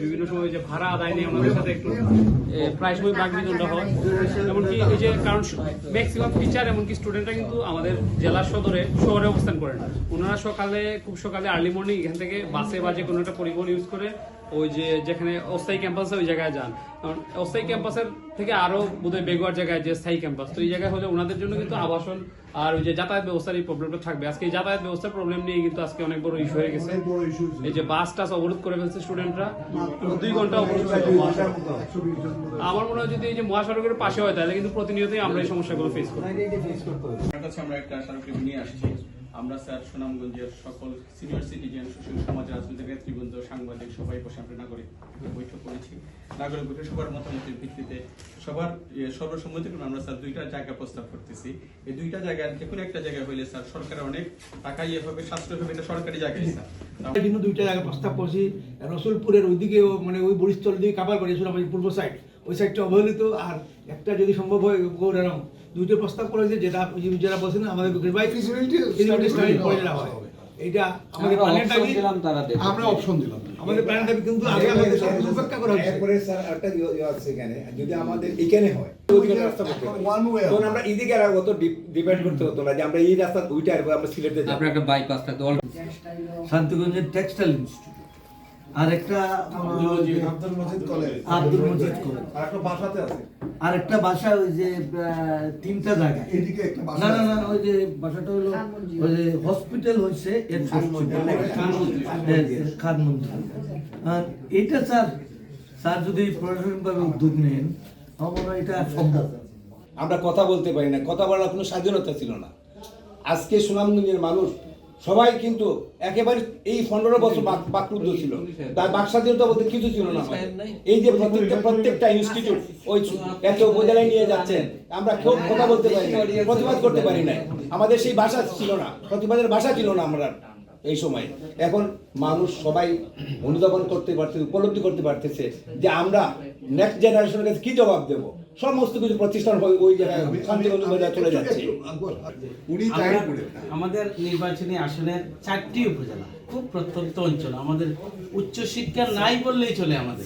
বিভিন্ন সময় যে ভাড়া আদায় নিয়ে আমাদের সাথে একটু প্রায় সময় বাঘ হয়। এমনকি এই যে, কারণ ম্যাক্সিমাম টিচার এমনকি স্টুডেন্টরা কিন্তু আমাদের জেলার সদরে শহরে অবস্থান করেন ওনারা সকালে, খুব সকালে আর্লি মর্নিং এখান থেকে বাসে বা যে কোনো একটা পরিবহন ইউজ করে ওই যে, যেখানে অস্থায়ী ক্যাম্পাস ওই জায়গায় যান। কারণ অস্থায়ী ক্যাম্পাসের থেকে আরও বোধহয় বেগুয়ার জায়গায় যে স্থায়ী ক্যাম্পাস তো এই জায়গায় হলে ওনাদের জন্য কিন্তু আবাসন আর ওই যে যাতায়াত ব্যবস্থার এই প্রবলেমটা থাকবে। আজকে এই যাতায়াত ব্যবস্থার প্রবলেম নিয়ে কিন্তু আজকে অনেক বড় ইস্যু হয়ে গেছে। এই যে বাস টাস অবরোধ করে ফেলছে স্টুডেন্টরা দুই ঘণ্টা অবরোধ ছিল আমার মনে হয় যদি এই যে মহাসড়কের পাশে হয় তাহলে কিন্তু প্রতিনিয়তই আমরা এই সমস্যাগুলো ফেস করি আমরা একটা স্মারকলিপি নিয়ে আসছি। আমরা স্যার সুনামগঞ্জের সকল সিনিয়র সিটিজেন, সুশীল সমাজ রাজনৈতিক নেতৃবৃন্দ সাংবাদিক সবাই বসে আমরা নাগরিক বৈঠক করেছি। নাগরিক বৈঠক সবার মতামতের ভিত্তিতে সবার সর্বসম্মতিক্রমে আমরা স্যার দুইটা জায়গা প্রস্তাব করতেছি। এই দুইটা জায়গায় যে কোনো একটা জায়গায় হইলে স্যার সরকারের অনেক টাকা ইয়ে হবে সাশ্রয় হবে এটা সরকারি জায়গায় স্যার। কিন্তু দুইটা জায়গায় প্রস্তাব করছি। রসুলপুরের ওইদিকেও মানে ওই বরিশতল দিকে কাবার বাড়ি সোনাবাড়ি পূর্ব সাইড ওই সাইডটা অবহেলিত। আর একটা যদি সম্ভব হয় গৌরারম দুইটা প্রস্তাব করা হয়েছে যেটা ওই যে যারা বলছেন আমাদের ভাই ফিজিবিলিটি স্টাডি করে হয়। এইটা আমাদের প্ল্যানের দাবি। আমরা অপশন দিলাম। আমাদের প্ল্যানের দাবি কিন্তু আগে আমাদের উপেক্ষা করা হচ্ছে এরপরে স্যার একটা ইয়ে ইয়ে আছে এখানে। যদি আমাদের এখানে হয়। তখন আমরা এদিকে আর অত ডিপেন্ড করতে হতো না যে আমরা এই রাস্তা দুইটা আর আমরা সিলেটে যাব। আপনার একটা বাইপাস থাকতো শান্তিগঞ্জের টেক্সটাইল ইনস্টিটিউট আর একটা আব্দুল মজিদ কলেজ। আব্দুল মজিদ কলেজ। আর একটা বাসাতে আছে। আর একটা বাসা ওই যে আহ, তিনটা জায়গা এদিকে একটা বাসা না না না ওই যে বাসাটা হলো ওই যে হসপিটাল এর খান মন্দির আর এটা স্যার স্যার যদি প্রশাসনিকভাবে উদ্যোগ নেন আমার এটা সম্ভব। আমরা কথা বলতে পারি না। কথা বলার কোনো স্বাধীনতা ছিল না। আজকে সুনামগঞ্জের মানুষ সবাই কিন্তু একেবারে এই পনেরো বছর বাক- বাকরুদ্ধ ছিল। তার বাক স্বাধীনতা বলতে কিছু ছিল না এই যে প্রত্যেকটা ইনস্টিটিউট ওই এত উপজেলায় নিয়ে যাচ্ছেন। আমরা কেউ কথা বলতে পারি প্রতিবাদ করতে পারি না আমাদের সেই ভাষা ছিল না, প্রতিবাদের ভাষা ছিল না আমরা। এই সময়। এখন মানুষ সবাই অনুধাবন করতে পারতেছে উপলব্ধি করতে পারতেছে যে আমরা নেক্সট জেনারেশনের কাছে কি জবাব দেব? সমস্ত কিছু প্রতিষ্ঠান ওই ওই জায়গায় চলে যাচ্ছে। আমাদের নির্বাচনী আসনের চারটি উপজেলা খুব প্রত্যন্ত অঞ্চল। আমাদের উচ্চ শিক্ষা নাই বললেই চলে আমাদের।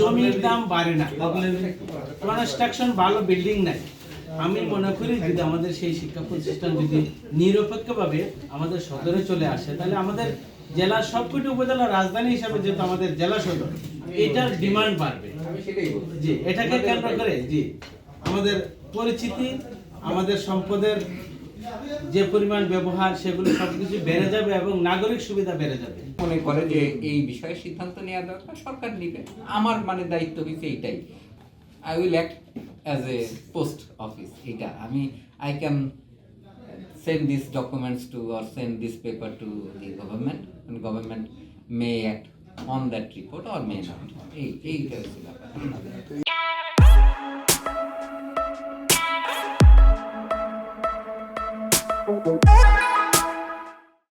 জমির দাম বাড়ে না। কনস্ট্রাকশন ভালো বিল্ডিং নাই। আমি মনে করি যদি আমাদের সেই শিক্ষা প্রতিষ্ঠান যদি নিরপেক্ষভাবে আমাদের সদরে চলে আসে, তাহলে আমাদের জেলার সবকটি উপজেলা রাজধানী হিসাবে যেহেতু আমাদের জেলা সদর, এটার ডিমান্ড বাড়বে। জি, এটাকে কেন্দ্র করে, জি, আমাদের পরিচিতি, আমাদের সম্পদের যে পরিমাণ ব্যবহার, সেগুলো সবকিছু বেড়ে যাবে এবং নাগরিক সুবিধা বেড়ে যাবে। মনে করে যে এই বিষয়ে সিদ্ধান্ত নেওয়া দরকার, সরকার নিবে। আমার মানে দায়িত্ব হচ্ছে এইটাই। I will act as a post office এটা আমি I can send this documents to or send this paper to the government government may act on that report or may not এই এইটা হচ্ছে ব্যাপার